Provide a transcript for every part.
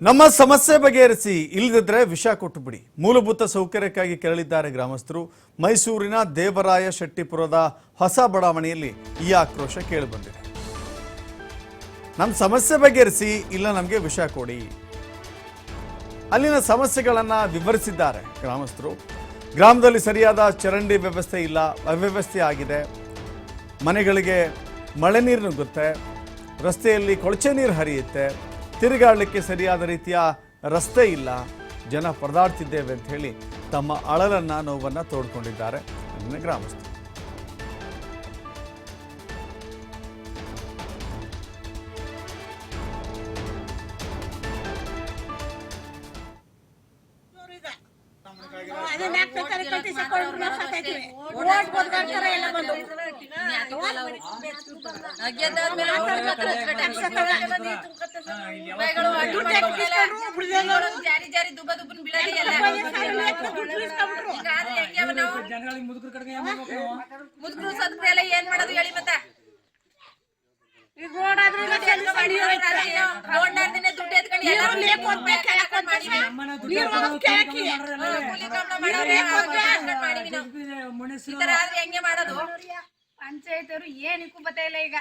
ನಮ್ಮ ಸಮಸ್ಯೆ ಬಗೆಹರಿಸಿ ಇಲ್ಲದಿದ್ರೆ ವಿಷ ಕೊಟ್ಟು ಬಿಡಿ ಮೂಲಭೂತ ಸೌಕರ್ಯಕ್ಕಾಗಿ ಕೆರಳಿದ್ದಾರೆ ಗ್ರಾಮಸ್ಥರು. ಮೈಸೂರಿನ ದೇವರಾಯ ಶೆಟ್ಟಿಪುರದ ಹೊಸ ಬಡಾವಣೆಯಲ್ಲಿ ಈ ಆಕ್ರೋಶ ಕೇಳಿಬಂದಿದೆ. ನಮ್ಮ ಸಮಸ್ಯೆ ಬಗೆಹರಿಸಿ, ಇಲ್ಲ ನಮಗೆ ವಿಷ ಕೊಡಿ. ಅಲ್ಲಿನ ಸಮಸ್ಯೆಗಳನ್ನ ವಿವರಿಸಿದ್ದಾರೆ ಗ್ರಾಮಸ್ಥರು. ಗ್ರಾಮದಲ್ಲಿ ಸರಿಯಾದ ಚರಂಡಿ ವ್ಯವಸ್ಥೆ ಇಲ್ಲ, ಅವ್ಯವಸ್ಥೆ ಆಗಿದೆ. ಮನೆಗಳಿಗೆ ಮಳೆ ನೀರು ನುಗ್ಗುತ್ತೆ. ರಸ್ತೆಯಲ್ಲಿ ಕೊಳಚೆ ನೀರು ಹರಿಯುತ್ತೆ. ತಿರುಗಾಡಲಿಕ್ಕೆ ಸರಿಯಾದ ರೀತಿಯ ರಸ್ತೆ ಇಲ್ಲ. ಜನ ಪರದಾಡ್ತಿದ್ದೇವೆ ಅಂತ ಹೇಳಿ ತಮ್ಮ ಅಳಲನ್ನು ನೋವನ್ನು ತೋಡ್ಕೊಂಡಿದ್ದಾರೆ. ಗ್ರಾಮಸ್ಥರು. ಜಾರಿ ಜಾರಿ ದುಬ್ಬ ದುಬ್ಬನ್ ಬೀಳೋದೇ ಎಲ್ಲ. ಸಾಲ ಎತ್ತು ದುಡ್ಡು ಇಸ್ಕೊಂಡ್ಬಿಟ್ರು. ಹಿಂಗಾದ್ರೆ ಹೆಂಗೆ ಅವ ನಾವು? ಜನಗಳಿಗೆ ಮುದುಕರ ಕಡೆಗೆ ಏನ್ ಮಾಡ್ಬೇಕು ನಾವು? ಮುದುಕ್ರು ಸತ್ರು ಎಲ್ಲ ಏನ್ ಮಾಡೋದು ಹೇಳಿ ಮತ್ತ ಈಗ ರೋಡ್ ಆದ್ರೂ ಇಲ್ಲ, ಕೆಲ್ಸ ನಡೆಯೋದು ಇಲ್ಲ. ರೋಡ್ನಾರ್ದಿನೇ ದುಡ್ಡು ಎತ್ಕೊಂಡು ಎಲ್ಲ ನೀರು ಲೇಕ್ ಹೋಗ್ಬೇಕು, ಕೆಳಕ್ ಹೋಗ್ಬೇಕು. ಮಾಡಿವಿ. ನಮ್ಮನ್ನ ದುಡ್ಡು ನೀರು ಹಾಕೋದು ಹೋಗೋದು ಕೆಳಕ್ಕೆ. ಮಾಡ್ರಲ್ಲ. ಕೂಲಿ ಕಾಮ್ನ ಮಾಡೋರು, ಹಾಕೊಂಡು ಮಾಡಿವಿ ನಾವು. ಮನುಷ್ಯರು ಈ ತರ ಆದ್ರೆ ಹೆಂಗೆ ಮಾಡೋದು ಪಂಚಾಯತ್ ಅವರು ಏನಕ್ಕೂ ಬತ್ತಾ ಇಲ್ಲ ಈಗ.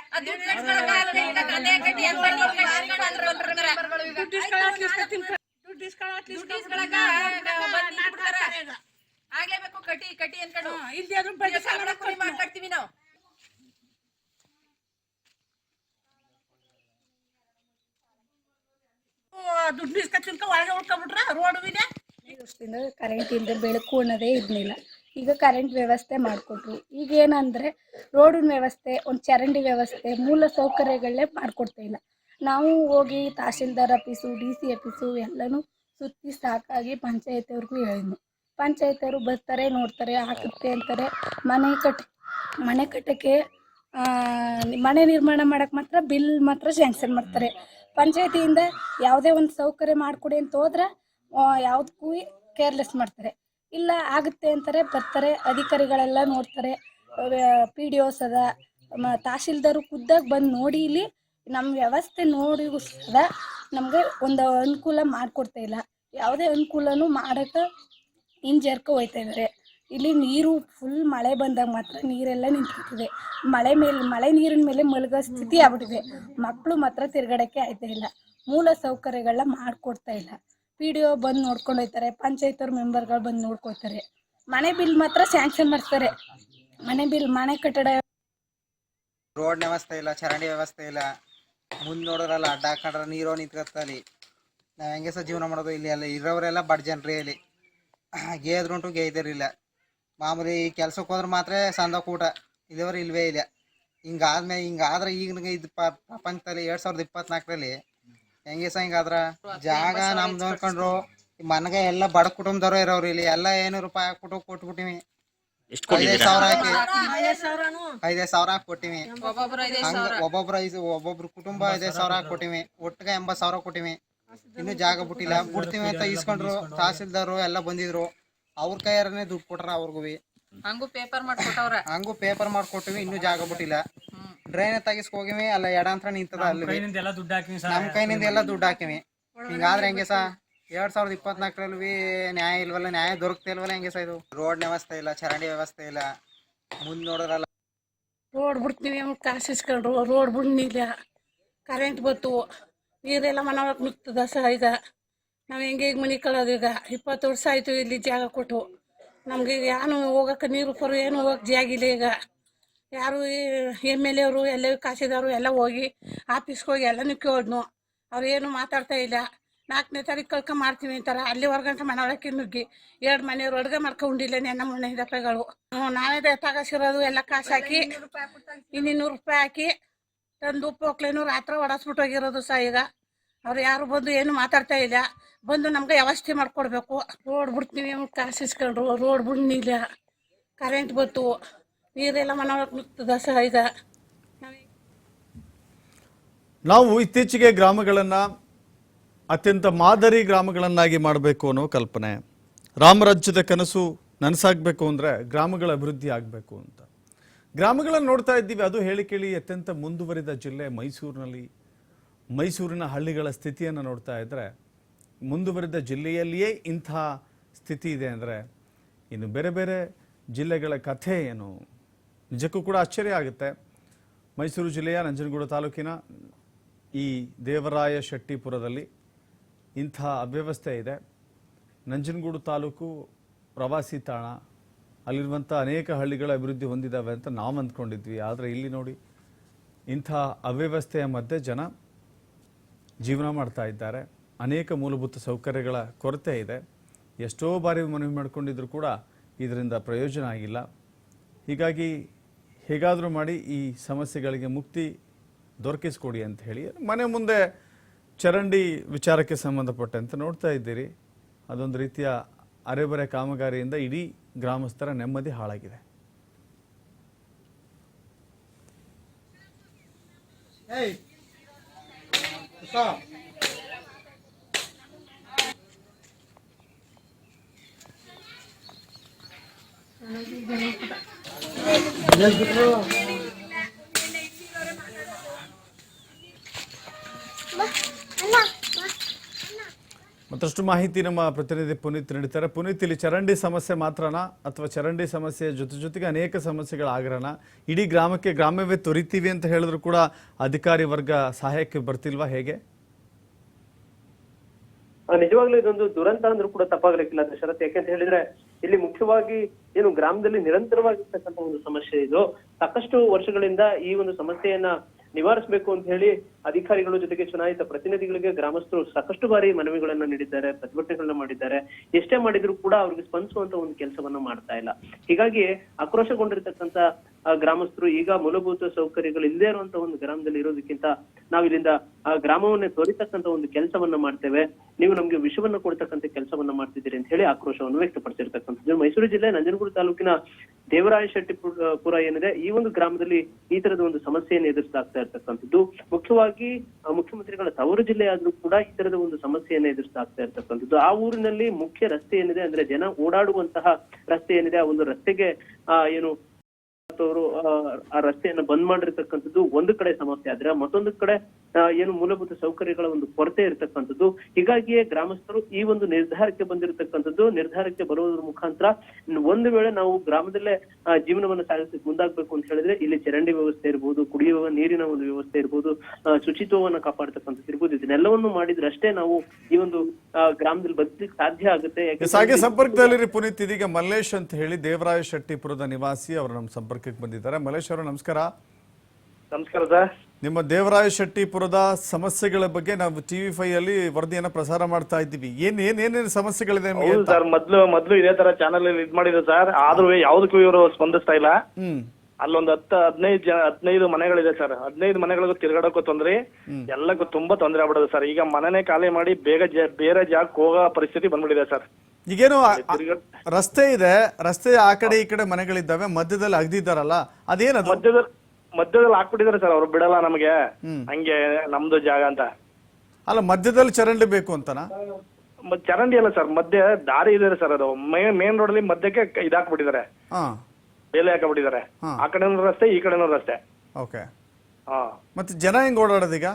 ಇಲ್ಲಿ. ಆಗ್ಲೇಬೇಕು ಕಟಿ ಕಟಿ ಅನ್ಕೊಂಡು. ಸಾಲ ಸಾಲ ಕೂಲಿ ಮಾಡ್ಕೊಡ್ತೀವಿ ನಾವು. ದುಡ್ಡು ಇಸ್ಕ ತಿನ್ಕ ಒಳಗೆ ಉಳ್ಕೊಂಡ್ಬಿಟ್ರ? ರೋಡ್ ಇದೆ ಕರೆಂಟ್ ಇಲ್ಲದೆ ಬೆಳಕು ಅನ್ನೋದೇ ಇರ್ಲಿಲ್ಲ. ಈಗ ಕರೆಂಟ್ ವ್ಯವಸ್ಥೆ ಮಾಡಿಕೊಟ್ರು. ಈಗ ಏನಂದ್ರೆ ರೋಡಿನ ವ್ಯವಸ್ಥೆ, ಒಂದು ಚರಂಡಿ ವ್ಯವಸ್ಥೆ, ಮೂಲ ಸೌಕರ್ಯಗಳನ್ನೇ ಮಾಡಿಕೊಡ್ತಾ ಇಲ್ಲ ನಾವು ಹೋಗಿ tahsildar office D C office ಎಲ್ಲನೂ ಸುತ್ತಿ ಸಾಕಾಗಿ ಪಂಚಾಯತ್ ಅವ್ರಿಗೂ ಹೇಳಿದ್ನು. ಪಂಚಾಯತ್ ಅವರು ಬರ್ತಾರೆ, ನೋಡ್ತಾರೆ, ಹಾಕುತ್ತೆ ಅಂತಾರೆ. ಮನೆ ಕಟ್, ಮನೆ ಕಟ್ಟಕ್ಕೆ ಮನೆ ನಿರ್ಮಾಣ ಮಾಡಕ್ಕೆ ಮಾತ್ರ ಬಿಲ್ ಮಾತ್ರ ಸ್ಯಾಂಕ್ಷನ್ ಮಾಡ್ತಾರೆ. ಪಂಚಾಯತಿಯಿಂದ ಯಾವುದೇ ಒಂದು ಸೌಕರ್ಯ ಮಾಡಿಕೊಡಿ ಅಂತ ಹೋದ್ರೆ ಯಾವುದಕ್ಕೂ ಕೇರ್ಲೆಸ್ ಮಾಡ್ತಾರೆ. ಇಲ್ಲ ಆಗುತ್ತೆ ಅಂತಾರೆ, ಬರ್ತಾರೆ. ಅಧಿಕಾರಿಗಳೆಲ್ಲ ನೋಡ್ತಾರೆ. ಪಿ ಡಿ ಒಸ್ ಅದ. ತಹಶೀಲ್ದಾರು ಖುದ್ದಾಗಿ ಬಂದು ನೋಡಿ ಇಲ್ಲಿ ನಮ್ಮ ವ್ಯವಸ್ಥೆ ನೋಡಿ ಸದ ನಮಗೆ ಒಂದು ಅನುಕೂಲ ಮಾಡಿಕೊಡ್ತಾ ಇಲ್ಲ. ಯಾವುದೇ ಅನುಕೂಲನೂ ಮಾಡೋಕ್ಕೆ ಹಿಂಜರ್ಕ ಹೋಯ್ತಾ ಇದ್ದಾರೆ ಇಲ್ಲಿ ನೀರು ಫುಲ್ ಮಳೆ ಬಂದಾಗ ಮಾತ್ರ ನೀರೆಲ್ಲ ನಿಂತಿದೆ ಮಳೆ ಮೇಲೆ, ಮಳೆ ನೀರಿನ ಮೇಲೆ ಮಲಗೋ ಸ್ಥಿತಿ ಆಗ್ಬಿಟ್ಟಿದೆ. ಮಕ್ಕಳು ಮಾತ್ರ ತಿರ್ಗಡಕ್ಕೆ ಆಯ್ತಾ ಇಲ್ಲ. ಮೂಲ ಸೌಕರ್ಯಗಳನ್ನ ಮಾಡಿಕೊಡ್ತಾ ಇಲ್ಲ. ಪಿ ಡಿ ಒ ಬಂದು ನೋಡ್ಕೊಂಡೋಯ್ತಾರೆ ಪಂಚಾಯತ್ ಅವ್ರ ಮೆಂಬರ್ಗಳು ಬಂದು ನೋಡ್ಕೊಳ್ತಾರೆ ಮನೆ ಬಿಲ್ ಮಾತ್ರ ಸ್ಯಾಂಕ್ಷನ್ ಮಾಡ್ತಾರೆ. ಮನೆ ಬಿಲ್, ಮನೆ ಕಟ್ಟಡ ರೋಡ್ ವ್ಯವಸ್ಥೆ ಇಲ್ಲ, ಚರಂಡಿ ವ್ಯವಸ್ಥೆ ಇಲ್ಲ. ಮುಂದೆ ನೋಡೋರಲ್ಲ, ಅಡ್ಡ ಹಾಕೊಂಡ್ರೆ ನೀರು ನಿಂತ್ಕತ್ತಲ್ಲಿ ನಾವ್ ಹೆಂಗೆ ಸಹ ಜೀವನ ಮಾಡೋದು ಇಲ್ಲಿ ಅಲ್ಲ, ಇರೋರೆಲ್ಲ ಬಡ ಜನರಿ ಇಲ್ಲಿ. ಗೇದ್ರುಂಟು ಗೇದಿರಿಲ್ಲ ಮಾಮೂಲಿ ಕೆಲ್ಸಕ್ಕೆ ಹೋದ್ರೆ ಮಾತ್ರ ಸಂದ ಕೂಟ. ಇಲ್ಲಿವರೆ ಇಲ್ವೇ ಇಲ್ಲ. ಹಿಂಗಾದ್ಮೇಲೆ ಹಿಂಗಾದ್ರೆ ಈಗ ಇದು ಪ್ರಪಂಚದಲ್ಲಿ ಎರಡು ಸಾವಿರದ ಇಪ್ಪತ್ನಾಲ್ಕರಲ್ಲಿ ಹೆಂಗೆ ಸಹ ಆದ್ರ ಜಾಗ ನಮ್ದು ಅನ್ಕೊಂಡ್ರು. ಮನಗ ಎಲ್ಲ ಬಡ ಕುಟುಂಬದವ್ರು ಇರೋರು ಇಲ್ಲಿ. ಎಲ್ಲ ಏನು ರೂಪಾಯಿ ಹಾಕ್ಬಿಟ್ಟು ಕೊಟ್ಬಿಟ್ಟಿವಿ. ಐದೈದು ಸಾವಿರ ಹಾಕಿ. ಐದೈದು ಸಾವಿರ ಹಾಕಿ ಕೊಟ್ಟಿವಿ ಒಬ್ಬೊಬ್ರು ಐದೇ ಹಂಗ ಒಬ್ಬೊಬ್ರ ಐದು ಒಬ್ಬೊಬ್ರು ಕುಟುಂಬ ಐದೈದು ಸಾವಿರ ಕೊಟ್ಟಿವಿ ಒಟ್ಟಿಗೆ ಎಂಬತ್ ಸಾವಿರ ಕೊಟ್ಟಿವಿ. ಇನ್ನು ಜಾಗ ಬಿಟ್ಟಿಲ್ಲ. ಬಿಡ್ತೀವಿ ಅಂತ ಇಸ್ಕೊಂಡ್ರು. ತಹಸೀಲ್ದಾರು ಎಲ್ಲ ಬಂದಿದ್ರು. ಅವ್ರ ಕೈಯಾರನೇ ದುಡ್ಡು ಕೊಟ್ರ ಅವ್ರಿಗೂ. ಹಂಗೂ ಪೇಪರ್ ಮಾಡ್ಕೊಟ್ಟವ್ರ. ಹಂಗೂ ಪೇಪರ್ ಮಾಡ್ಕೊಟ್ಟಿವಿ. ಇನ್ನು ಜಾಗ ಬಿಟ್ಟಿಲ್ಲ. ಡ್ರೈನ್ ತೆಗಿಸ್ಕ ಹೋಗಿವಿ ಅಲ್ಲ ಅಂತ ನಿಂತದ ಅಲ್ಲಿ ಕೈನಿಂದ ಎಲ್ಲ ದುಡ್ಡು ಹಾಕಿ ನಮ್ ಕೈನಿಂದ ಎಲ್ಲ ದುಡ್ಡು ಹಾಕಿವಿ. ಹಿಂಗಾದ್ರೆ ಹೆಂಗೆ ಸಾ? ಎರಡ್ ಸಾವಿರದ ಇಪ್ಪತ್ನಾಲ್ಕರಲ್ಲಿ ನ್ಯಾಯ ಇಲ್ವಲ್ಲ ನ್ಯಾಯ ದೊರಕ್ತಾ ಇಲ್ವಲ್ಲ ಹೆಂಗೆ ಸಾ ಇದು? ರೋಡ್ ವ್ಯವಸ್ಥೆ ಇಲ್ಲ ಚರಂಡಿ ವ್ಯವಸ್ಥೆ ಇಲ್ಲ. ಮುಂದ್ ನೋಡೋರಲ್ಲ. ರೋಡ್ ಬಿಡ್ತೀವಿ ಕಾಸು ಇಸ್ಕೊಂಡ್ರು ರೋಡ್ ಬಿಡ್ನಿಲ್ಲ ಕರೆಂಟ್ ಬತ್ತು ನೀರೆಲ್ಲ ಮನೆ ಒಳಗೆ ನುಗ್ತದ ಸಹ ಈಗ. ನಾವು ಹೆಂಗೆ ಈಗ ಮನೆ ಕಳೋದು ಈಗ? ಇಪ್ಪತ್ತು ವರ್ಷ ಆಯಿತು ಇಲ್ಲಿ ಜಾಗ ಕೊಟ್ಟು. ನಮಗೆ ಈಗ ಏನು ಹೋಗಕ್ಕೆ ನೀರು ಕೊರ ಏನು ಹೋಗಕ್ಕೆ ಜಾಗಿಲ್ಲ ಈಗ. ಯಾರು ಎಂ ಎಲ್ ಎವರು ಎಲ್ಲ ಕಾಸಿದವರು ಎಲ್ಲ ಹೋಗಿ ಆಫೀಸ್ಗೆ ಹೋಗಿ ಎಲ್ಲನೂ ಕೇಳಿದ್ನು. ಅವ್ರು ಏನು ಮಾತಾಡ್ತಾ ಇಲ್ಲ. ನಾಲ್ಕನೇ ತಾರೀಕು ಕಳ್ಕ ಮಾಡ್ತೀವಿ ಅಂತಾರೆ. ಅಲ್ಲಿವರೆಗಂಟ ಗಂಟೆ ಮನೆ ಒಳಕ್ಕೆ ನುಗ್ಗಿ ಎರಡು ಮನೆಯವ್ರು ಅಡುಗೆ ಮಾಡ್ಕೊಂಡಿಲ್ಲ ನೆನ್ನ ಮೊನ್ನೆ ದಪ್ಪಗಳು ಹ್ಞೂ, ನಾವೇ ತಗಸಿರೋದು, ಎಲ್ಲ ಕಾಸು ಹಾಕಿ ಇನ್ನೂರು ರೂಪಾಯಿ ಹಾಕಿ ತಂದು ಉಪ್ಪು ಹೋಗ್ಲೇನು ರಾತ್ರಿ ಒಡಸ್ಬಿಟ್ಟು ಹೋಗಿರೋದು ಸಹ ಈಗ. ಅವ್ರು ಯಾರು ಬಂದು ಏನು ಮಾತಾಡ್ತಾ ಇಲ್ಲ. ಬಂದು ನಮ್ಗೆ ವ್ಯವಸ್ಥೆ ಮಾಡ್ಕೊಡ್ಬೇಕು. ರೋಡ್ ಬಿಡ್ತೀವಿ, ಕಾಸು ಇಸ್ಕೊಂಡ್ರು ರೋಡ್ ಬಿಡ್ನಿಲ್ಲ ಕರೆಂಟ್ ಬಂತು. ನಾವು ಇತ್ತೀಚೆಗೆ ಗ್ರಾಮಗಳನ್ನು ಅತ್ಯಂತ ಮಾದರಿ ಗ್ರಾಮಗಳನ್ನಾಗಿ ಮಾಡಬೇಕು ಅನ್ನೋ ಕಲ್ಪನೆ. ರಾಮರಾಜ್ಯದ ಕನಸು ನನಸಾಗಬೇಕು ಅಂದರೆ ಗ್ರಾಮಗಳ ಅಭಿವೃದ್ಧಿ ಆಗಬೇಕು ಅಂತ. ಗ್ರಾಮಗಳನ್ನು ನೋಡ್ತಾ ಇದ್ದೀವಿ, ಅದು ಹೇಳಿ ಕೇಳಿ ಅತ್ಯಂತ ಮುಂದುವರಿದ ಜಿಲ್ಲೆ ಮೈಸೂರಿನಲ್ಲಿ. ಮೈಸೂರಿನ ಹಳ್ಳಿಗಳ ಸ್ಥಿತಿಯನ್ನು ನೋಡ್ತಾ ಇದ್ದರೆ ಮುಂದುವರಿದ ಜಿಲ್ಲೆಯಲ್ಲಿಯೇ ಇಂಥ ಸ್ಥಿತಿ ಇದೆ ಅಂದರೆ, ಇನ್ನು ಬೇರೆ ಬೇರೆ ಜಿಲ್ಲೆಗಳ ಕಥೆ ಏನು? ನಿಜಕ್ಕೂ ಕೂಡ ಆಶ್ಚರ್ಯ ಆಗುತ್ತೆ. ಮೈಸೂರು ಜಿಲ್ಲೆಯ ನಂಜನಗೂಡು ತಾಲೂಕಿನ ಈ ದೇವರಾಯ ಶೆಟ್ಟಿಪುರದಲ್ಲಿ ಇಂಥ ಅವ್ಯವಸ್ಥೆ ಇದೆ. ನಂಜನಗೂಡು ತಾಲೂಕು ಪ್ರವಾಸಿ ತಾಣ, ಅಲ್ಲಿರುವಂಥ ಅನೇಕ ಹಳ್ಳಿಗಳ ಅಭಿವೃದ್ಧಿ ಹೊಂದಿದ್ದಾವೆ ಅಂತ ನಾವು ಅಂದ್ಕೊಂಡಿದ್ವಿ. ಆದರೆ ಇಲ್ಲಿ ನೋಡಿ ಇಂಥ ಅವ್ಯವಸ್ಥೆಯ ಮಧ್ಯೆ ಜನ ಜೀವನ ಮಾಡ್ತಾ ಇದ್ದಾರೆ. ಅನೇಕ ಮೂಲಭೂತ ಸೌಕರ್ಯಗಳ ಕೊರತೆ ಇದೆ. ಎಷ್ಟೋ ಬಾರಿ ಮನವಿ ಮಾಡಿಕೊಂಡಿದ್ರು ಕೂಡ ಇದರಿಂದ ಪ್ರಯೋಜನ ಆಗಿಲ್ಲ. ಹೀಗಾಗಿ ಹೇಗಾದರೂ ಮಾಡಿ ಈ ಸಮಸ್ಯೆಗಳಿಗೆ ಮುಕ್ತಿ ದೊರಕಿಸ್ಕೊಡಿ ಅಂತ ಹೇಳಿ ಮನೆ ಮುಂದೆ ಚರಂಡಿ ವಿಚಾರಕ್ಕೆ ಸಂಬಂಧಪಟ್ಟಂತೆ ನೋಡ್ತಾ ಇದ್ದೀರಿ. ಅದೊಂದು ರೀತಿಯ ಅರೆಬರೆ ಕಾಮಗಾರಿಯಿಂದ ಇಡೀ ಗ್ರಾಮಸ್ಥರ ನೆಮ್ಮದಿ ಹಾಳಾಗಿದೆ. ಮತ್ತಷ್ಟು ಮಾಹಿತಿ ನಮ್ಮ ಪ್ರತಿನಿಧಿ ಪುನೀತ್ ನೀಡ್ತಾರೆ ಪುನೀತ್, ಇಲ್ಲಿ ಚರಂಡಿ ಸಮಸ್ಯೆ ಮಾತ್ರನಾ? ಅಥವಾ ಚರಂಡಿ ಸಮಸ್ಯೆ ಜೊತೆ ಜೊತೆಗೆ ಅನೇಕ ಸಮಸ್ಯೆಗಳ ಇಡೀ ಗ್ರಾಮಕ್ಕೆ ಗ್ರಾಮವೇ ತೊರಿತೀವಿ ಅಂತ ಹೇಳಿದ್ರು ಕೂಡ ಅಧಿಕಾರಿ ವರ್ಗ ಸಹಾಯಕ್ಕೆ ಬರ್ತಿಲ್ವಾ ಹೇಗೆ? ನಿಜವಾಗ್ಲೂ ಇದೊಂದು ದುರಂತ ಅಂದ್ರೂ ಕೂಡ ತಪ್ಪಾಗ್ಲಿಕ್ಕಿಲ್ಲ ದಶರಥ್ ಯಾಕೆಂತ ಹೇಳಿದ್ರೆ ಇಲ್ಲಿ ಮುಖ್ಯವಾಗಿ ಏನು ಗ್ರಾಮದಲ್ಲಿ ನಿರಂತರವಾಗಿರ್ತಕ್ಕಂಥ ಒಂದು ಸಮಸ್ಯೆ ಇದು. ಸಾಕಷ್ಟು ವರ್ಷಗಳಿಂದ ಈ ಒಂದು ಸಮಸ್ಯೆಯನ್ನ ನಿವಾರಿಸಬೇಕು ಅಂತ ಹೇಳಿ ಅಧಿಕಾರಿಗಳ ಜೊತೆಗೆ ಚುನಾಯಿತ ಪ್ರತಿನಿಧಿಗಳಿಗೆ ಗ್ರಾಮಸ್ಥರು ಸಾಕಷ್ಟು ಬಾರಿ ಮನವಿಗಳನ್ನ ನೀಡಿದ್ದಾರೆ, ಪ್ರತಿಭಟನೆಗಳನ್ನ ಮಾಡಿದ್ದಾರೆ. ಎಷ್ಟೇ ಮಾಡಿದ್ರು ಕೂಡ ಅವ್ರಿಗೆ ಸ್ಪಂದಿಸುವಂತ ಒಂದು ಕೆಲಸವನ್ನ ಮಾಡ್ತಾ ಇಲ್ಲ. ಹೀಗಾಗಿ ಆಕ್ರೋಶಗೊಂಡಿರ್ತಕ್ಕಂಥ ಗ್ರಾಮಸ್ಥರು ಈಗ ಮೂಲಭೂತ ಸೌಕರ್ಯಗಳು ಇಲ್ಲದೆ ಇರುವಂತ ಒಂದು ಗ್ರಾಮದಲ್ಲಿ ಇರೋದಕ್ಕಿಂತ ನಾವು ಇಲ್ಲಿಂದ ಆ ಗ್ರಾಮವನ್ನೇ ತೋರಿತಕ್ಕಂತ ಒಂದು ಕೆಲಸವನ್ನ ಮಾಡ್ತೇವೆ. ನೀವು ನಮ್ಗೆ ವಿಷವನ್ನ ಕೊಡ್ತಕ್ಕಂತ ಕೆಲಸವನ್ನ ಮಾಡ್ತಿದ್ದೀರಿ ಅಂತ ಹೇಳಿ ಆಕ್ರೋಶವನ್ನು ವ್ಯಕ್ತಪಡಿಸಿರ್ತಕ್ಕಂಥದ್ದು. ಮೈಸೂರು ಜಿಲ್ಲೆ ನಂಜನಗೂಡು ತಾಲೂಕಿನ ದೇವರಾಯ ಶೆಟ್ಟಿ ಪುರ ಪುರ ಏನಿದೆ, ಈ ಒಂದು ಗ್ರಾಮದಲ್ಲಿ ಈ ತರದ ಒಂದು ಸಮಸ್ಯೆಯನ್ನು ಎದುರಿಸಲಾಗ್ತಾ ಇರ್ತಕ್ಕಂಥದ್ದು. ಮುಖ್ಯವಾಗಿ ಮುಖ್ಯಮಂತ್ರಿಗಳ ತವರು ಜಿಲ್ಲೆ ಆದ್ರೂ ಕೂಡ ಈ ತರದ ಒಂದು ಸಮಸ್ಯೆಯನ್ನು ಎದುರಿಸಲಾಗ್ತಾ ಇರ್ತಕ್ಕಂಥದ್ದು. ಆ ಊರಿನಲ್ಲಿ ಮುಖ್ಯ ರಸ್ತೆ ಏನಿದೆ ಅಂದ್ರೆ ಜನ ಓಡಾಡುವಂತಹ ರಸ್ತೆ ಏನಿದೆ, ಆ ಒಂದು ರಸ್ತೆಗೆ ಏನು ಅವರು ಆ ರಸ್ತೆಯನ್ನು ಬಂದ್ ಮಾಡಿರ್ತಕ್ಕಂಥದ್ದು ಒಂದು ಕಡೆ ಸಮಸ್ಯೆ ಆದ್ರೆ ಮತ್ತೊಂದು ಕಡೆ ಏನು ಮೂಲಭೂತ ಸೌಕರ್ಯಗಳ ಒಂದು ಕೊರತೆ ಇರತಕ್ಕಂಥದ್ದು. ಹೀಗಾಗಿಯೇ ಗ್ರಾಮಸ್ಥರು ಈ ಒಂದು ನಿರ್ಧಾರಕ್ಕೆ ಬಂದಿರತಕ್ಕಂಥದ್ದು ನಿರ್ಧಾರಕ್ಕೆ ಬರುವುದರ ಮುಖಾಂತರ ಒಂದು ವೇಳೆ ನಾವು ಗ್ರಾಮದಲ್ಲೇ ಜೀವನವನ್ನು ಸಾಗಿಸಕ್ಕೆ ಮುಂದಾಗ್ಬೇಕು ಅಂತ ಹೇಳಿದ್ರೆ ಇಲ್ಲಿ ಚರಂಡಿ ವ್ಯವಸ್ಥೆ ಇರ್ಬೋದು ಕುಡಿಯುವ ನೀರಿನ ಒಂದು ವ್ಯವಸ್ಥೆ ಇರ್ಬೋದು ಶುಚಿತ್ವವನ್ನು ಶುಚಿತ್ವವನ್ನ ಕಾಪಾಡ್ತಕ್ಕಂಥದ್ದು ಇರ್ಬೋದು. ಇದನ್ನೆಲ್ಲವನ್ನು ಮಾಡಿದ್ರೆ ಅಷ್ಟೇ ನಾವು ಈ ಒಂದು ಗ್ರಾಮದಲ್ಲಿ ಬದುಕಲಿಕ್ಕೆ ಸಾಧ್ಯ ಆಗುತ್ತೆ. ಸಂಪರ್ಕದಲ್ಲಿ ಪುನೀತ್ ಇದೀಗ ಮಲ್ಲೇಶ್ ಅಂತ ಹೇಳಿ ದೇವರಾಯ ಶೆಟ್ಟಿಪುರದ ನಿವಾಸಿ ಅವರು ನಮ್ಮ ಸಂಪರ್ಕಕ್ಕೆ ಬಂದಿದ್ದಾರೆ. ಮಲೇಶ್ ಅವರು ನಮಸ್ಕಾರ. ನಮಸ್ಕಾರ ಸರ್. ನಿಮ್ಮ ದೇವರಾಯ ಶೆಟ್ಟಿಪುರದ ಸಮಸ್ಯೆಗಳ ಬಗ್ಗೆ ನಾವು ಟಿವಿ ಫೈ ಅಲ್ಲಿ ವರದಿಯನ್ನ ಪ್ರಸಾರ ಮಾಡ್ತಾ ಇದ್ದೀವಿ. ಏನ್ ಏನ್ ಏನೇನು ಸಮಸ್ಯೆಗಳಿದೆ ನಿಮಗೆ ಹೌದು ಸರ್ ಮೊದ್ಲು ಮೊದ್ಲು ಇದೇ ತರ ಚಾನಲ್ ಇದ್ ಮಾಡಿದ್ರು ಸರ್. ಆದ್ರೂ ಯಾವ್ದಕ್ಕೂ ಇವರು ಸ್ಪಂದಿಸ್ತಾ ಇಲ್ಲ. ಹ್ಮ್. ಅಲ್ಲೊಂದ್ ಹತ್ತು ಹದಿನೈದು ಜನ ಹದಿನೈದು ಮನೆಗಳಿದೆ ಸರ್. ಹದಿನೈದು ಮನೆಗಳಿಗೂ ತಿರ್ಗಾಡಕ್ಕೂ ತೊಂದ್ರೆ. ಎಲ್ಲಕ್ಕೂ ತುಂಬಾ ತೊಂದರೆ ಆಗ್ಬಿಡೋದು ಸರ್. ಈಗ ಮನೆನೇ ಖಾಲಿ ಮಾಡಿ ಬೇಗ ಜ- ಬೇರೆ ಜಾಗಕ್ಕೆ ಹೋಗೋ ಪರಿಸ್ಥಿತಿ ಬಂದ್ಬಿಟ್ಟಿದೆ ಸರ್. ಈಗೇನು ರಸ್ತೆ ಇದೆ ರಸ್ತೆ ಆ ಕಡೆ ಈ ಕಡೆ ಮನೆಗಳಿದ್ದಾವೆ ಮಧ್ಯದಲ್ಲಿ ಅಗ್ದಿದ್ದಾರಲ್ಲ ಅದೇನದು? ಮಧ್ಯದಲ್ಲಿ ಮಧ್ಯದಲ್ಲಿ ಹಾಕ್ಬಿಟ್ಟಿದ್ದಾರೆ ಸರ್ ಅವ್ರು ಬಿಡಲ್ಲ ನಮಗೆ. ಹಂಗೆ ನಮ್ದು ಜಾಗ ಅಂತ. ಅಲ್ಲ ಮಧ್ಯದಲ್ಲಿ ಚರಂಡಿ ಬೇಕು ಅಂತನಾ? ಚರಂಡಿ ಅಲ್ಲ ಸರ್ ಮಧ್ಯ ದಾರಿ ಇದೆ ಸರ್ ಅದು. ಮೇನ್ ಮೇನ್ ರೋಡ್ ಅಲ್ಲಿ ಮಧ್ಯಕ್ಕೆ ಇದಾಕ್ಬಿಟ್ಟಿದ್ದಾರೆ. ಹಾ. ಬೇಲೆ ಹಾಕಬಿಟ್ಟಿದ್ದಾರೆ. ಹಾ. ಆ ಕಡೆನೂ ರಸ್ತೆ ಈ ಕಡೆನೂ ರಸ್ತೆ. ಓಕೆ. ಹಾ. ಮತ್ತೆ ಜನ ಹೆಂಗ್ ಓಡಾಡೋದೀಗ?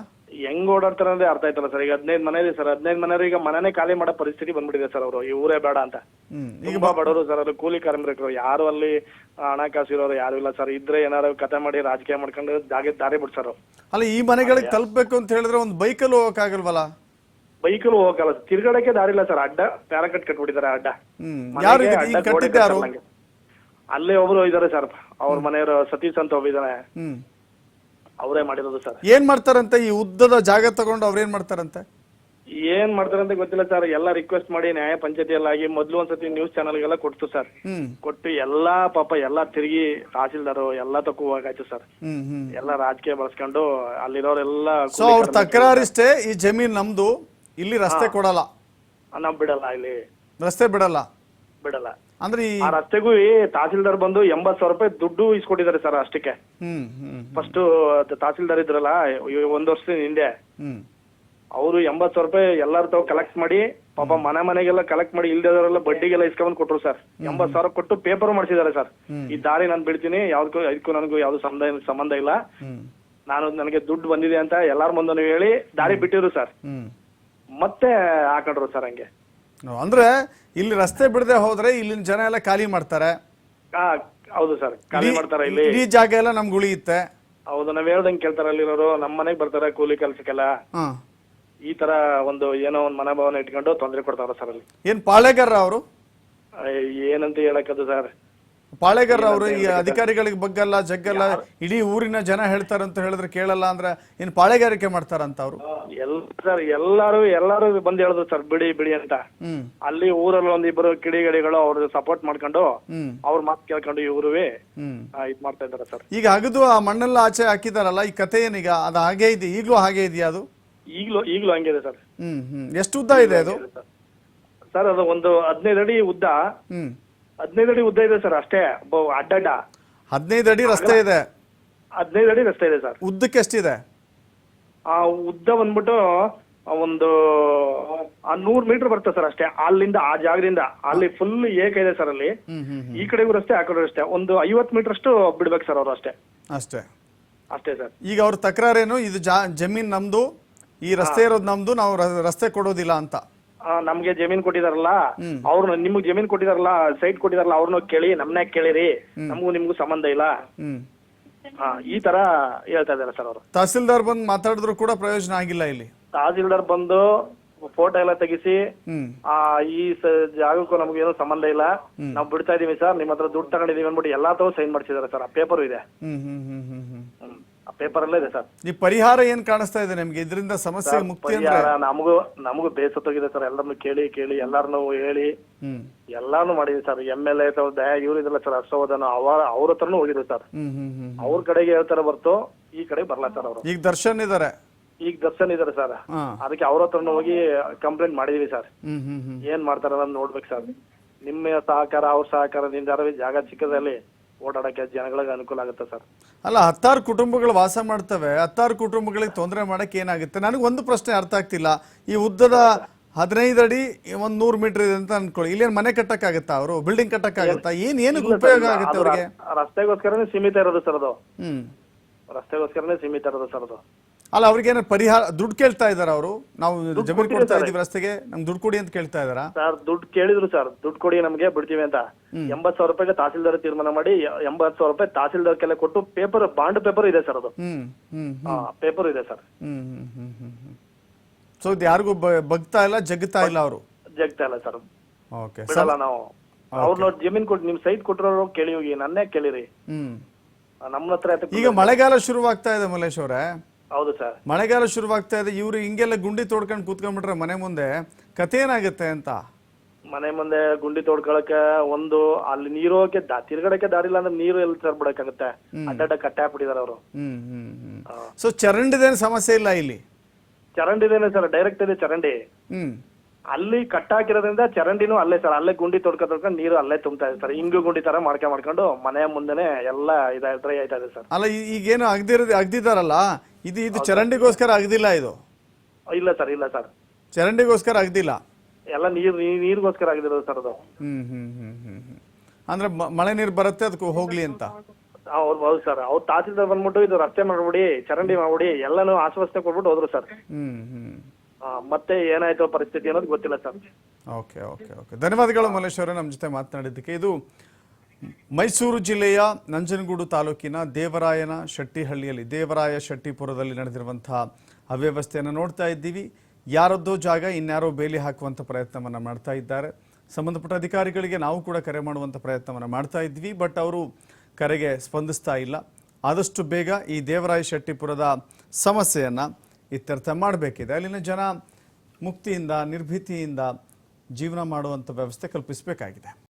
ಹೆಂಗ್ ಓಡಾಡ್ತಾರೆ ಅಂದ್ರೆ ಅರ್ಥ ಆಯ್ತಲ್ಲ ಸರ್. ಈಗ ಹದಿನೈದು ಮನೆ ಇದೆ ಸರ್ ಹದಿನೈದು ಮನೆಯವರು ಈಗ ಮನೆನೇ ಖಾಲಿ ಮಾಡೋ ಪರಿಸ್ಥಿತಿ ಬಂದ್ಬಿಟ್ಟಿದೆ ಸರ್ ಅವರು. ಈ ಊರೇ ಬೇಡ ಅಂತ. ಹ್ಮ್ ಈಗ ತುಂಬಾ ಬಡವರು ಸರ್ ಅದು ಕೂಲಿ ಕಾರ್ಮಿಕರು. ಯಾರು ಅಲ್ಲಿ ಹಣಕಾಸು ಇರೋರು ಯಾರು ಇಲ್ಲ ಸರ್. ಇದ್ರೆ ಏನಾರು ಕತೆ ಮಾಡಿ ರಾಜಕೀಯ ಮಾಡ್ಕೊಂಡು ಜಾಗೆ ದಾರಿ ಬಿಡ್ಸಾರು ಅಲ್ಲ ಈ ಮನೆಗಳಿಗೆ ತಲುಪಬೇಕು ಅಂತ ಹೇಳಿದ್ರೆ ಒಂದು ಬೈಕಲ್ಲಿ ಹೋಗಕ್ಕಾಗಲ್ವಲ್ಲ? ಬೈಕಲ್ಲಿ ಹೋಗಲ್ಲ ತಿರ್ಗಡಕ್ಕೆ ದಾರಿ ಇಲ್ಲ ಸರ್. ಅಡ್ಡ ಪ್ಯಾರಾಕಟ್ ಕಟ್ಬಿಟ್ಟಿದ್ದಾರೆ ಅಡ್ಡ. ಹ್ಮ್ ಯಾರು ಇದಕ್ಕೆ ಅಡ್ಡ ಈಗ ಗೋಡೆ ಕಟ್ಟಿದ್ದಾರು ಕಟ್ಟಲ್ಲ ಅಲ್ಲೇ ಒಬ್ರು ಇದಾರೆ ಸರ್. ಅವ್ರ ಮನೆಯವರು ಸತೀಶ್ ಅಂತ ಒಬ್ಬ ಇದಾನೆ. ಹ್ಮ್. ಅವರೇ ಮಾಡಿರೋದು ಸರ್. ಏನ್ ಮಾಡ್ತಾರಂತೆ? ಈ ಉದ್ದದ ಜಾಗ ತಗೊಂಡು ಅವ್ರೇನ್ ಮಾಡ್ತಾರಂತೆ? ಏನ್ ಮಾಡ್ತಾರಂತ ಗೊತ್ತಿಲ್ಲ ಸರ್. ಎಲ್ಲ ರಿಕ್ವೆಸ್ಟ್ ಮಾಡಿ ನ್ಯಾಯ ಪಂಚಾಯತಿಯಲ್ಲಾಗಿ ಮೊದ್ಲು ಒಂದ್ಸತಿ ನ್ಯೂಸ್ ಚಾನೆಲ್ಗೆಲ್ಲ ಕೊಡ್ತು ಸರ್. ಹ್ಮ್. ಕೊಟ್ಟು ಎಲ್ಲಾ ಪಾಪ ಎಲ್ಲಾ ತಿರುಗಿ ತಹಸೀಲ್ದಾರು ಎಲ್ಲಾ ತಕ್ಕೂ ಹೋಗಾಯ್ತು ಸರ್. ಹ್ಮ್ ಹ್ಮ್. ಎಲ್ಲ ರಾಜಕೀಯ ಬಳಸ್ಕೊಂಡು ಅಲ್ಲಿರೋರೆಲ್ಲ ಸೊ ಅವ್ರ ತಕರಾರಿಷ್ಟೇ ಈ ಜಮೀನ್ ನಮ್ದು. ಇಲ್ಲಿ ರಸ್ತೆ ಕೊಡಲ್ಲ. ನಾವ್ ಬಿಡಲ್ಲ ಇಲ್ಲಿ. ರಸ್ತೆ ಬಿಡಲ್ಲ. ಬಿಡಲ್ಲ. ಅಂದ್ರೆ ಈ ಆ ರಸ್ತೆಗೂ ಈ ತಹಸೀಲ್ದಾರ್ ಬಂದು ಎಂಬತ್ ಸಾವಿರ ರೂಪಾಯಿ ದುಡ್ಡು ಇಸ್ಕೊಟ್ಟಿದ್ದಾರೆ ಸರ್ ಅಷ್ಟಕ್ಕೆ. ಹ್ಮ್ ಹ್ಮ್ ಫಸ್ಟ್ ತಹಸೀಲ್ದಾರ್ ಇದ್ರಲ್ಲ ಒಂದ್ ವರ್ಷದ ಹಿಂದೆ. ಹ್ಮ್. ಅವರು ಎಂಬತ್ ಸಾವಿರ ರೂಪಾಯಿ ಎಲ್ಲಾರ ತಾವ್ ಕಲೆಕ್ಟ್ ಮಾಡಿ ಪಾಪ ಮನೆ ಮನೆಗೆಲ್ಲ ಕಲೆಕ್ಟ್ ಮಾಡಿ ಇಲ್ದವರೆಲ್ಲ ಬಡ್ಡಿಗೆಲ್ಲ ಇಸ್ಕೊಂಡ್ ಕೊಟ್ರು ಸರ್. ಎಂಬತ್ ಸಾವಿರ ಕೊಟ್ಟು ಪೇಪರ್ ಮಾಡಿಸಿದ್ದಾರೆ ಸರ್. ಈ ದಾರಿ ನಾನು ಬಿಡ್ತೀನಿ ಯಾವ್ದಕ್ಕೂ ಇದಕ್ಕೂ ನನಗೂ ಯಾವ್ದು ಸಂಬಂಧ ಸಂಬಂಧ ಇಲ್ಲ. ಹ್ಮ್. ನಾನು ನನಗೆ ದುಡ್ಡು ಬಂದಿದೆ ಅಂತ ಎಲ್ಲಾರ ಮುಂದನು ಹೇಳಿ ದಾರಿ ಬಿಟ್ಟಿದ್ರು ಸರ್. ಹ್ಮ್. ಮತ್ತೆ ಹಾಕೊಂಡ್ರು ಸರ್ ಹಂಗೆ. ಅಂದ್ರೆ ಇಲ್ಲಿ ರಸ್ತೆ ಬಿಡದೆ ಹೋದ್ರೆ ಇಲ್ಲಿನ ಜನ ಎಲ್ಲ ಖಾಲಿ ಮಾಡ್ತಾರೆ. ಆ, ಹೌದು ಸರ್. ಖಾಲಿ ಮಾಡ್ತಾರೆ ಇಲ್ಲಿ. ಇಡೀ ಜಾಗ ಎಲ್ಲ ನಮ್ಗೆ ಉಳಿಯುತ್ತೆ. ಹೌದು ನಾವ್ ಹೇಳ್ದಂಗ್ ಕೇಳ್ತಾರೆ ಅಲ್ಲಿರೋರು ನಮ್ಮ ಮನೆಗ್ ಬರ್ತಾರೆ ಕೂಲಿ ಕೆಲ್ಸಕ್ಕೆಲ್ಲ. ಹಾ. ಈ ತರ ಒಂದು ಏನೋ ಒಂದು ಮನೋಭಾವನೆ ಇಟ್ಕೊಂಡು ತೊಂದರೆ ಕೊಡ್ತಾರ ಸರ್ ಅಲ್ಲಿ. ಏನ್ ಪಾಳೆಗಾರ ಅವರು? ಏನಂತ ಹೇಳಕ್ಕದು ಸರ್. ಪಾಳೆಗಾರ ಅವರು ಈ ಅಧಿಕಾರಿಗಳಿಗೆ ಬಗ್ಗಲ್ಲ ಜಗ್ಗಲ್ಲ ಇಡೀ ಊರಿನ ಜನ ಹೇಳ್ತಾರಂತ ಅಂತ ಹೇಳಿದ್ರೆ ಕೇಳಲ್ಲ ಅಂದ್ರೆ ಇನ್ ಪಾಳೆಗಾರಿಕೆ ಮಾಡ್ತಾರಂತ ಅವರು? ಎಲ್ಲ ಸರ್ ಎಲ್ಲಾರು ಎಲ್ಲಾರು ಬಂದ್ ಹೇಳಿದ್ರು ಸರ್ ಬಿಡಿ ಬಿಡಿ ಅಂತ. ಹ್ಮ್. ಅಲ್ಲಿ ಊರಲ್ಲಿ ಒಂದಿಬ್ಬರು ಕಿಡಿಗಡಿಗಳು ಅವ್ರ ಸಪೋರ್ಟ್ ಮಾಡ್ಕೊಂಡು ಹ್ಮ್. ಅವ್ರ ಮಾತು ಕೇಳ್ಕೊಂಡು ಇವ್ರುವೆ ಹ್ಮ್. ಇದ್ ಮಾಡ್ತಾ ಇದಾರೆ ಸರ್. ಈಗ ಅಗದು ಆ ಮಣ್ಣೆಲ್ಲ ಆಚೆ ಹಾಕಿದಾರಲ್ಲ ಈ ಕತೆ ಏನೀಗ? ಅದು ಹಾಗೆ ಇದೆ ಈಗಲೂ ಹಾಗೆ ಇದೆಯಾ ಅದು? ಈಗ್ಲೂ ಈಗ್ಲೂ ಹಂಗಿದೆ ಸರ್. ಹ್ಮ್ ಹ್ಮ್. ಎಷ್ಟು ಉದ್ದ ಇದೆ ಅದು? ಸರ್ ಅದು ಒಂದು ಹದಿನೈದು ಅಡಿ ಉದ್ದ. ಹ್ಮ್. ಹದಿನೈದು ಅಡಿ ಉದ್ದ ಇದೆ ಸರ್ ಅಷ್ಟೇ ಬ- ಅಡ್ಡಡ್ಡ ಹದಿನೈದು ಅಡಿ ರಸ್ತೆ ಇದೆ. ಹದಿನೈದು ಅಡಿ ರಸ್ತೆ ಇದೆ ಸರ್. ಉದ್ದಕ್ಕೆ ಎಷ್ಟಿದೆ? ಆ ಉದ್ದ ಬಂದ್ಬಿಟ್ಟು ಆ ಒಂದು ಆ ನೂರ್ ಮೀಟರ್ ಬರುತ್ತೆ ಸರ್ ಅಷ್ಟೇ ಅಲ್ಲಿಂದ ಆ ಜಾಗದಿಂದ. ಅಲ್ಲಿ ಫುಲ್ ಏಕ ಇದೆ ಸರ್ ಅಲ್ಲಿ. ಹ್ಮ್ ಹ್ಮ್ ಹ್ಮ್. ಈ ಕಡೆಗೂ ರಸ್ತೆ ಆ ಕಡೆ ರಸ್ತೆ. ಒಂದು ಐವತ್ ಮೀಟರ್ ಅಷ್ಟು ಬಿಡ್ಬೇಕು ಸರ್ ಅವರು ಅಷ್ಟೇ. ಅಷ್ಟೇ. ಅಷ್ಟೇ ಸರ್. ಈಗ ಅವ್ರ ತಕರಾರೇನು ಇದು ಜಾ ಜಮೀನ್ ನಮ್ದು ಈ ರಸ್ತೆ ಇರೋದು ನಮ್ದು ನಾವು ರ- ರಸ್ತೆ ಕೊಡೋದಿಲ್ಲ ಅಂತ. ಆ, ನಮ್ಗೆ ಜಮೀನ್ ಕೊಟ್ಟಿದಾರಲ್ಲ ಅವ್ರು ನಿಮ್ಗ್ ಜಮೀನ್ ಕೊಟ್ಟಿದಾರಲ್ಲ ಸೈಟ್ ಕೊಟ್ಟಿದಾರಲ್ಲ ಅವ್ರನ್ನ ಕೇಳಿ ನಮ್ನ ಕೇಳಿರಿ. ನಮಗೂ ನಿಮ್ಗೂ ಸಂಬಂಧ ಇಲ್ಲ. ಹ್ಮ್. ಆ, ಈ ತರ ಹೇಳ್ತಾ ಇದಾರೆ ಸರ್ ಅವರು. ತಹಸೀಲ್ದಾರ್ ಬಂದು ಮಾತಾಡಿದ್ರು ಕೂಡ ಪ್ರಯೋಜನ ಆಗಿಲ್ಲ ಇಲ್ಲಿ. ತಹಸೀಲ್ದಾರ್ ಬಂದು ಫೋಟೋ ಎಲ್ಲ ತೆಗಿಸಿ ಹ್ಮ್. ಆ ಈ ಸ- ಜಾಗಕ್ಕೂ ನಮ್ಗೆ ಏನೋ ಸಂಬಂಧ ಇಲ್ಲ. ನಾವು ಬಿಡ್ತಾ ಇದೀವಿ ಸರ್ ನಿಮ್ಮ ಹತ್ರ ದುಡ್ಡು ತಗೊಂಡಿದೀವಿ ಅಂದ್ಬಿಟ್ಟು ಎಲ್ಲಾ ತಗೋ ಸೈನ್ ಮಾಡಿಸಿದಾರೆ ಸರ್. ಆ ಪೇಪರ್ ಇದೆ. ಹ್ಮ್ ಹ್ಮ್ ಹ್ಮ್ ಹ್ಮ್ ಹ್ಮ್. ಹ್ಮ್. ಆ ಪೇಪರ್ ಅಲ್ಲೇ ಇದೆ ಸರ್. ಈ ಪರಿಹಾರ ಏನ್ ಕಾಣಿಸ್ತಾ ಇದೆ ನಿಮ್ಗೆ? ಇದರಿಂದ ಸಮಸ್ಯೆ ಮುಕ್ತಿ ಅಂದ್ರೆ ಪರಿಹಾರ ನಮಗೂ ನಮಗೂ ಬೇಸತ್ತೋಗಿದೆ ಸರ್. ಎಲ್ಲರನ್ನು ಕೇಳಿ ಕೇಳಿ ಎಲ್ಲಾರನ್ನು ಹೇಳಿ. ಹ್ಮ್. ಎಲ್ಲಾನು ಮಾಡಿದ್ವಿ sir. M L A Daya ಇವ್ರು ಇದ್ರಲ್ಲ ಸರ್ ಹರ್ಷವರ್ಧನ್ ಅವರ ಅವ್ರ ಹತ್ರನು ಹೋಗಿದ್ವಿ ಸರ್. ಹ್ಮ್ ಹ್ಮ್ ಹ್ಮ್ ಅವ್ರ ಕಡೆಗೆ ಹೇಳ್ತಾರೆ ಬರ್ತು ಈ ಕಡೆ ಬರ್ಲಾ ಸರ್ ಅವರು. ಈಗ ದರ್ಶನ್ ಇದಾರೆ? ಈಗ ದರ್ಶನ್ ಇದಾರೆ ಸರ್. ಹಾ. ಅದಕ್ಕೆ ಅವ್ರ ಹತ್ರನು ಹೋಗಿ ಕಂಪ್ಲೇಂಟ್ ಮಾಡಿದೀವಿ ಸರ್. ಹ್ಮ್ ಹ್ಮ್ ಹ್ಮ್. ಏನ್ ಮಾಡ್ತಾರ ನೋಡ್ಬೇಕು ಸರ್. ನಿಮ್ಮ ಸಹಕಾರ ಅವ್ರ ಸಹಕಾರದಿಂದ ಜಾಗ ಚಿಕ್ಕದಲ್ಲಿ ಓಡಾಡಕ್ಕೆ ಜನಗಳಿಗೆ ಅನುಕೂಲ ಆಗುತ್ತೆ ಸರ್. ಅಲ್ಲ ಹತ್ತಾರು ಕುಟುಂಬಗಳು ವಾಸ ಮಾಡ್ತವೆ. ಹತ್ತಾರು ಕುಟುಂಬಗಳಿಗೆ ತೊಂದರೆ ಮಾಡಕ್ಕೆ ಏನಾಗುತ್ತೆ? ನನಗೆ ಒಂದು ಪ್ರಶ್ನೆ ಅರ್ಥ ಆಗ್ತಿಲ್ಲ. ಈ ಉದ್ದದ ಹದಿನೈದು ಅಡಿ ಒಂದ್ ನೂರ್ ಮೀಟರ್ ಇದೆ ಅಂತ ಅನ್ಕೊಳ್ಳಿ. ಇಲ್ಲಿ ಮನೆ ಕಟ್ಟಕ್ಕಾಗತ್ತಾ ಅವರು? ಬಿಲ್ಡಿಂಗ್ ಕಟ್ಟಕ್ಕಾಗತ್ತಾ? ಏನ್ ಏನಕ್ಕೆ ಉಪಯೋಗ ಆಗುತ್ತೆ ಅವ್ರಿಗೆ? ರಸ್ತೆಗೋಸ್ಕರನೇ ಸೀಮಿತ ಇರೋದು ಸರ್ ಅದು. ಹ್ಮ್. ರಸ್ತೆಗೋಸ್ಕರನೇ ಸೀಮಿತ ಇರೋದು ಸರ್ ಅದು. ಅಲ್ಲ ಅವ್ರಿಗೆ ಏನಾದ್ರು ಪರಿಹಾರ ದುಡ್ಡು ಕೇಳ್ತಾ ಇದಾರ ಅವರು. ನಾವು ಜಮೀನು ಕೊಡ್ತಾ. ಇದೀವಿ ರಸ್ತೆಗೆ. ನಮ್ಗೆ ದುಡ್ಡು ಕೊಡಿ ಅಂತ ಕೇಳ್ತಾ ಇದಾರ? ಸರ್ ದುಡ್ಡು ಕೇಳಿದ್ರು ಸರ್. ದುಡ್ಡು ಕೊಡಿ ನಮ್ಗೆ ಬಿಡ್ತೀವಿ ಅಂತ. ಎಂಬತ್ ಸಾವಿರ ರೂಪಾಯಿಗೆ ತಹಸೀಲ್ದಾರ್ ತೀರ್ಮಾನ ಮಾಡಿ ಎಂಬತ್ ಸಾವಿರ ರೂಪಾಯಿ ತಹಸೀಲ್ದಾರ್ಗೆಲ್ಲ ಕೊಟ್ಟು ಪೇಪರ್ ಬಾಂಡ್ ಪೇಪರ್ ಇದೆ ಸರ್ ಅದು. ಪೇಪರ್ ಇದೆ ಸರ್. ಸೊ ಇದು ಯಾರಿಗೂ ಬಗ್ತಾ ಇಲ್ಲ ಜಗ್ತಾ ಇಲ್ಲ ಅವರು? ಜಗ್ತಾ ಇಲ್ಲ ಸರ್. ಓಕೆ ಬಿಡಲ್ಲ ನಾವು. ಅವ್ರನ್ನ ಜಮೀನ್ ಕೊಟ್ಟು ನಿಮ್ ಸೈಟ್ ಕೊಟ್ಟಿರೋರು ಕೇಳಿ ಹೋಗಿ ನನ್ನೇ ಕೇಳಿರಿ. ಹ್ಮ್. ನಮ್ಮ ಹತ್ರ ಈಗ ಮಳೆಗಾಲ ಶುರುವಾಗ್ತಾ ಇದೆ ಮಲ್ಲೇಶ್ ಅವರೇ. ಹೌದು ಸರ್. ಮಳೆಗಾಲ ಶುರುವಾಗ್ತಾ ಇದೆ ಇವರು ಹಿಂಗೆಲ್ಲ ಗುಂಡಿ ತೋಡ್ಕೊಂಡು ಕೂತ್ಕೊಂಡ್ಬಿಟ್ರೆ ಮನೆ ಮುಂದೆ ಕತೆ ಏನಾಗುತ್ತೆ ಅಂತ? ಮನೆ ಮುಂದೆ ಗುಂಡಿ ತೋಡ್ಕೊಳಕ ಒಂದು ಅಲ್ಲಿ ನೀರು ಹೋಗಕ್ಕೆ ದಾ ತಿರ್ಗಡಕ್ಕೆ ದಾರಿ ಇಲ್ಲ ಅಂದ್ರೆ ನೀರು ಎಲ್ಲಿ ಸರ್ ಬಿಡಕ್ಕಾಗತ್ತೆ ಅಡ್ಡಡ್ಡ ಕಟ್ಟೆ ಹಾಕ್ಬಿಟ್ಟಿದಾರೆ ಅವರು. ಹ್ಮ್ ಹ್ಮ್ ಹ್ಮ್. ಸೊ ಚರಂಡಿದೇನು ಸಮಸ್ಯೆ ಇಲ್ಲ ಇಲ್ಲಿ? ಚರಂಡಿ ಇದೇನೆ ಸರ್ ಡೈರೆಕ್ಟ್ ಇದೆ ಚರಂಡಿ. ಹ್ಮ್. ಅಲ್ಲಿ ಕಟ್ಟಾಕಿರೋದ್ರಿಂದ ಚರಂಡಿನೂ ಅಲ್ಲೇ ಸರ್ ಅಲ್ಲೇ ಗುಂಡಿ ತೊಡ್ಕೊ ತೊಡ್ಕೊಂಡು ನೀರು ಅಲ್ಲೇ ತುಂಬ್ತಾ ಇದೆ ಸರ್. ಹಿಂಗು ಗುಂಡಿ ತರ ಮಾಡ್ಕೊಂಡ್ ಮಾಡ್ಕೊಂಡು ಮನೆ ಮುಂದೆನೆ ಎಲ್ಲ ಇದ ಡ್ರೈ ಆಯ್ತಾ ಇದೆ ಸರ್. ಅಲ್ಲ ಈ- ಈಗೇನು ಅಗ್ದಿರೋದು ಅಗ್ದಿದಾರಲ್ಲ ಇದು ಇದು ಚರಂಡಿಗೋಸ್ಕರ ಅಗ್ದಿಲ್ಲ ಇದು? ಇಲ್ಲ ಸರ್ ಇಲ್ಲ ಸರ್. ಚರಂಡಿಗೋಸ್ಕರ ಅಗ್ದಿಲ್ಲ ಎಲ್ಲ ನೀರ್ ನೀರಿಗೋಸ್ಕರ ಆಗಿರೋದು ಸರ್ ಅದು. ಹ್ಮ್ ಹ್ಮ್ ಹ್ಮ್ ಹ್ಮ್ ಹ್ಮ್. ಅಂದ್ರೆ ಮ- ಮಳೆ ನೀರು ಬರುತ್ತೆ ಅದಕ್ಕೆ ಹೋಗ್ಲಿ ಅಂತ? ಅವ್ರು ಹೌದು ಸರ್. ಅವ್ರು ತಹಸೀಲ್ದಾರ್ ಬಂದ್ಬಿಟ್ಟು ಇದು ರಸ್ತೆ ಮಾಡ್ಬಿಡಿ ಚರಂಡಿ ಮಾಡ್ಬಿಡಿ ಎಲ್ಲಾನು ಆಶ್ವಾಸನೆ ಕೊಟ್ಬಿಟ್ಟು ಹೋದ್ರು ಸರ್. ಹ್ಮ್ ಹ್ಮ್. ಮತ್ತೆ ಏನಾಯ್ತು ಪರಿಸ್ಥಿತಿ ಅನ್ನೋದು ಗೊತ್ತಿಲ್ಲ ಸರ್. Okay okay okay. ಧನ್ಯವಾದಗಳು ಮಲ್ಲೇಶ್ವರ, ನಮ್ಮ ಜೊತೆ ಮಾತನಾಡಿದ್ದಕ್ಕೆ. ಇದು ಮೈಸೂರು ಜಿಲ್ಲೆಯ ನಂಜನಗೂಡು ತಾಲೂಕಿನ ದೇವರಾಯನ ಶೆಟ್ಟಿಹಳ್ಳಿಯಲ್ಲಿ, ದೇವರಾಯ ಶೆಟ್ಟಿಪುರದಲ್ಲಿ ನಡೆದಿರುವಂತಹ ಅವ್ಯವಸ್ಥೆಯನ್ನು ನೋಡ್ತಾ ಇದ್ದೀವಿ. ಯಾರದ್ದೋ ಜಾಗ, ಇನ್ಯಾರೋ ಬೇಲಿ ಹಾಕುವಂಥ ಪ್ರಯತ್ನವನ್ನು ಮಾಡ್ತಾ ಇದ್ದಾರೆ. ಸಂಬಂಧಪಟ್ಟ ಅಧಿಕಾರಿಗಳಿಗೆ ನಾವು ಕೂಡ ಕರೆ ಮಾಡುವಂಥ ಪ್ರಯತ್ನವನ್ನು ಮಾಡ್ತಾ ಇದ್ವಿ, ಬಟ್ ಅವರು ಕರೆಗೆ ಸ್ಪಂದಿಸ್ತಾ ಇಲ್ಲ. ಆದಷ್ಟು ಬೇಗ ಈ ದೇವರಾಯ ಶೆಟ್ಟಿಪುರದ ಸಮಸ್ಯೆಯನ್ನು ಇತ್ಯರ್ಥ ಮಾಡಬೇಕಿದೆ. ಅಲ್ಲಿನ ಜನ ಮುಕ್ತಿಯಿಂದ ನಿರ್ಭೀತಿಯಿಂದ ಜೀವನ ಮಾಡುವಂಥ ವ್ಯವಸ್ಥೆ ಕಲ್ಪಿಸಬೇಕಾಗಿದೆ.